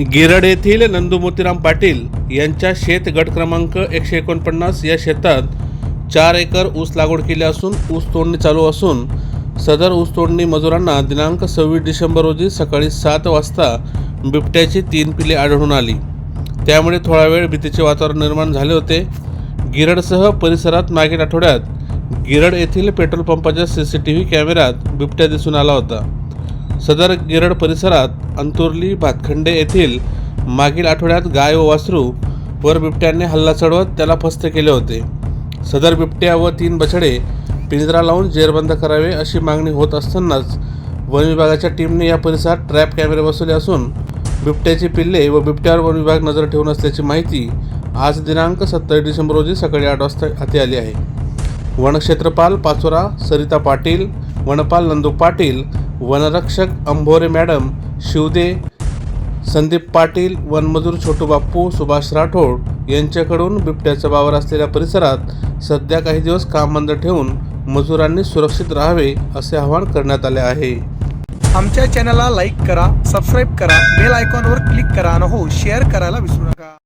गिरड येथील नंदू मोतीराम पाटील यांच्या शेत गट क्रमांक एकशे एकोणपन्नास या शेतात चार एकर ऊस लागवड केली असून ऊस तोडणी चालू असून सदर ऊस तोडणी मजुरांना दिनांक सव्वीस डिसेंबर रोजी सकाळी सात वाजता बिबट्याची तीन पिले आढळून आली. त्यामुळे थोडा वेळ भीतीचे वातावरण निर्माण झाले होते. गिरडसह परिसरात मागील आठवड्यात गिरड येथील पेट्रोल पंपाच्या सी सी टी व्ही कॅमेऱ्यात बिबट्या दिसून आला होता. सदर गिरड परिसरात अंतुर्ली भातखंडे येथील मागील आठवड्यात गाय व वासरू वर बिबट्याने हल्ला चढवत त्याला फस्त केले होते. सदर बिबट्या व तीन बछडे पिंजरा लावून जेरबंद करावे अशी मागणी होत असतानाच वन विभागाच्या टीमने या परिसरात ट्रॅप कॅमेरे बसवले असून बिबट्याची पिल्ले व बिबट्यावर वन विभाग नजर ठेवून असल्याची माहिती आज दिनांक सत्तावीस डिसेंबर रोजी सकाळी आठ वाजता हाती आली आहे. वनक्षेत्रपाल पाचोरा सरिता पाटील वनपाल नंदू पाटील वनरक्षक अंभोरे मॅडम शिवदे संदीप पाटील वनमजूर छोटू बाप्पू सुभाष राठोड यांच्याकडून बिबट्याचा वावर असलेल्या परिसरात सध्या काही दिवस काम बंद ठेवून मजुरांनी सुरक्षित राहावे असे आवाहन करण्यात आले आहे. आमच्या चॅनलला लाईक करा सबस्क्राईब करा बेल आयकॉनवर क्लिक करा आणि हो शेअर करायला विसरू नका.